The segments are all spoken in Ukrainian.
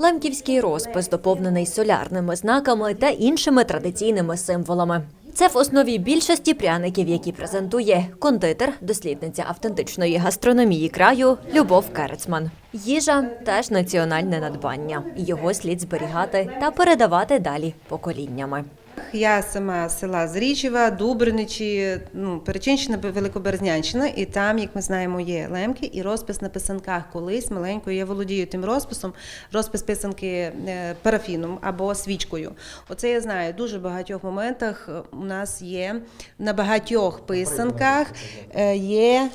Лемківський розпис доповнений солярними знаками та іншими традиційними символами. Це в основі більшості пряників, які презентує кондитер, дослідниця автентичної гастрономії краю Любов Керецман. Їжа теж національне надбання. Його слід зберігати та передавати далі поколіннями. Я сама з села Зрічева, Дубриничі, ну, Перечинщина, Великоберзнянщина, і там, як ми знаємо, є лемки і розпис на писанках. Колись маленькою я володію тим розписом, розпис писанки е, парафіном або свічкою. Оце я знаю. Дуже багатьох моментах е, у нас є на багатьох писанках е, є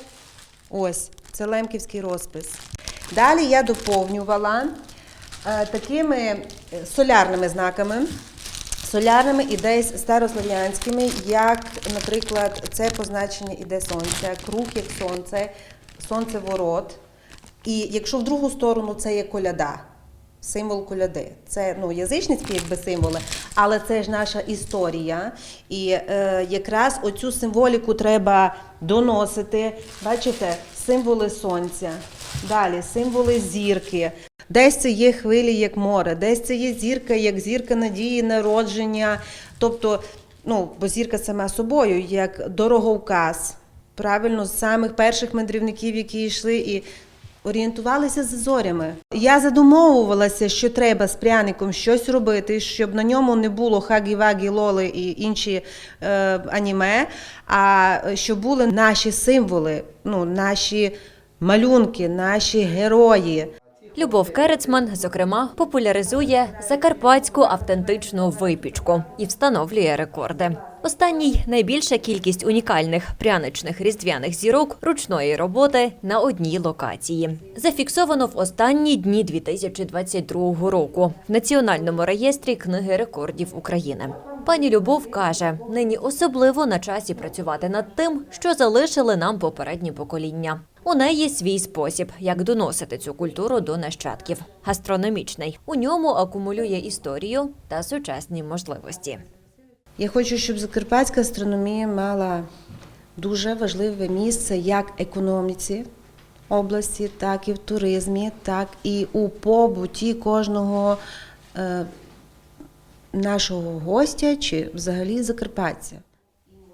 ось це лемківський розпис. Далі я доповнювала такими солярними знаками солярними і десь старослов'янськими, як, наприклад, це позначення іде сонця, круг як сонце, сонцеворот. І якщо в другу сторону це є коляда, символ коляди. Це ну, язичницькі якби, символи, але це ж наша історія. І е, якраз оцю символіку треба доносити. Бачите, символи сонця, далі символи зірки. Десь це є хвилі, як море, десь це є зірка, як зірка надії, народження. Тобто, ну, бо зірка сама собою, як дороговказ. Правильно, з самих перших мандрівників, які йшли і орієнтувалися за зорями. Я задумовувалася, що треба з пряником щось робити, щоб на ньому не було хагі-вагі, лоли і інші е, аніме, а щоб були наші символи, ну, наші малюнки, наші герої. Любов Керецман, зокрема, популяризує закарпатську автентичну випічку і встановлює рекорди. Останній найбільша кількість унікальних пряничних різдвяних зірок ручної роботи на одній локації. Зафіксовано в останні дні 2022 року в Національному реєстрі книги рекордів України. Пані Любов каже, нині особливо на часі працювати над тим, що залишили нам попередні покоління. У неї свій спосіб, як доносити цю культуру до нащадків. Гастрономічний. У ньому акумулює історію та сучасні можливості. Я хочу, щоб закарпатська астрономія мала дуже важливе місце як економіці області, так і в туризмі, так і у побуті кожного е, нашого гостя чи взагалі закарпатця.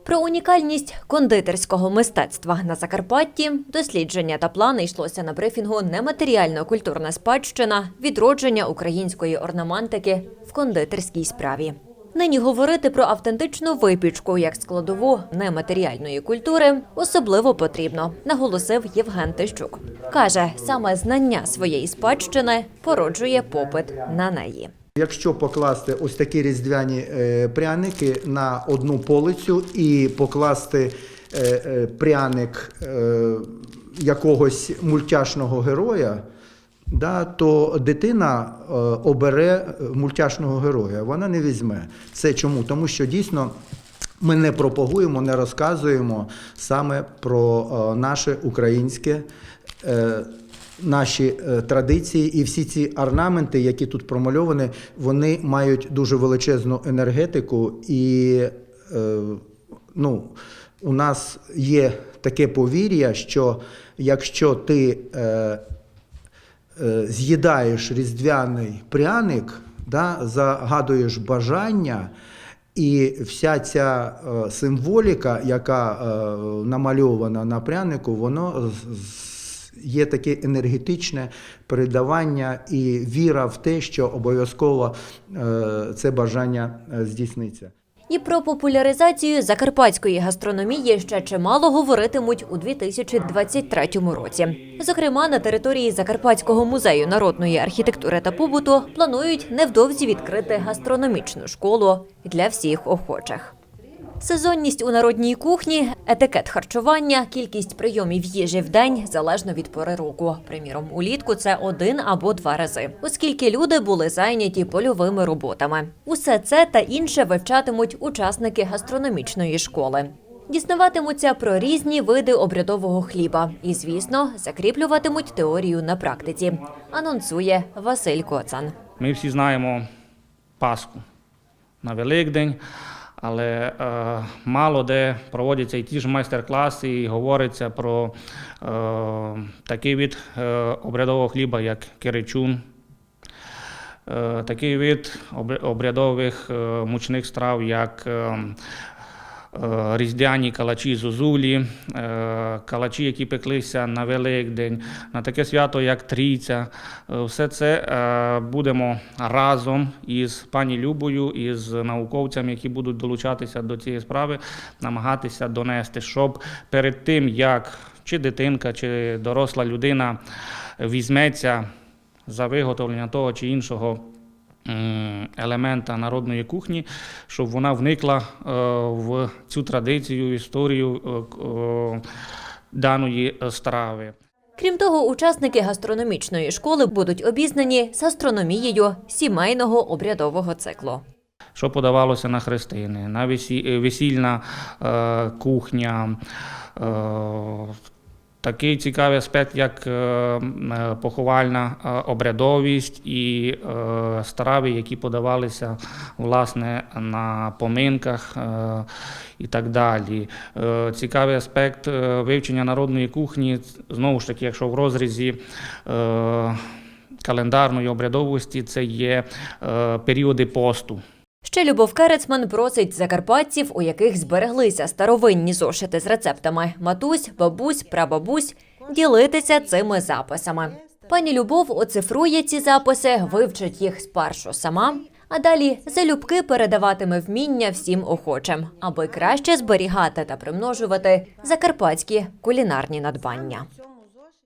Про унікальність кондитерського мистецтва на Закарпатті, дослідження та плани йшлося на брифінгу нематеріальна культурна спадщина, відродження української орнаментики в кондитерській справі. Нині говорити про автентичну випічку як складову нематеріальної культури особливо потрібно, наголосив Євген Тищук. Каже, саме знання своєї спадщини породжує попит на неї. Якщо покласти ось такі різдвяні е, пряники на одну полицю і покласти е, е, пряник якогось мультяшного героя, да, то дитина обере мультяшного героя, вона не візьме. Це чому? Тому що дійсно. Ми не пропагуємо, не розказуємо саме про наше українське, наші е, традиції, і всі ці орнаменти, які тут промальовані, вони мають дуже величезну енергетику. І е, ну, у нас є таке повір'я, що якщо ти е, з'їдаєш різдвяний пряник, да, загадуєш бажання, і вся ця символіка, яка намальована на прянику, воно є таке енергетичне передавання і віра в те, що обов'язково е, це бажання е, здійсниться. І про популяризацію закарпатської гастрономії ще чимало говоритимуть у 2023 році. Зокрема, на території Закарпатського музею народної архітектури та побуту планують невдовзі відкрити гастрономічну школу для всіх охочих. Сезонність у народній кухні, етикет харчування, кількість прийомів їжі в день залежно від пори року. Приміром, улітку це один або два рази, оскільки люди були зайняті польовими роботами. Усе це та інше вивчатимуть учасники гастрономічної школи. Дізнаватимуться про різні види обрядового хліба і, звісно, закріплюватимуть теорію на практиці. Анонсує Василь Коцан. Ми всі знаємо Пасху на Великдень, але е, мало де проводяться і ті ж майстер-класи, і говориться про е, такий від е, обрядового хліба, як киричун. е, такий вид обрядових е, мучних страв, як е, різдвяні калачі зозулі, е, калачі, які пеклися на Великдень, на таке свято, як Трійця. Е, Все це е, будемо разом із пані Любою, із науковцями, які будуть долучатися до цієї справи, намагатися донести, щоб перед тим, як чи дитинка, чи доросла людина візьметься за виготовлення того чи іншого елемента народної кухні, щоб вона вникла е, в цю традицію, історію е, е, даної страви. Крім того, учасники гастрономічної школи будуть обізнані з гастрономією сімейного обрядового циклу. що подавалося на хрестини, на весі- весільна кухня. Такий цікавий аспект, як е, е, поховальна е, обрядовість і страви, які подавалися власне на поминках і так далі. Цікавий аспект вивчення народної кухні, знову ж таки, якщо в розрізі календарної обрядовості, це є періоди посту. Ще Любов Керецман просить закарпатців, у яких збереглися старовинні зошити з рецептами матусь, бабусь, прабабусь, ділитися цими записами. Пані Любов оцифрує ці записи, вивчить їх спершу сама, а далі залюбки передаватиме вміння всім охочим, аби краще зберігати та примножувати закарпатські кулінарні надбання.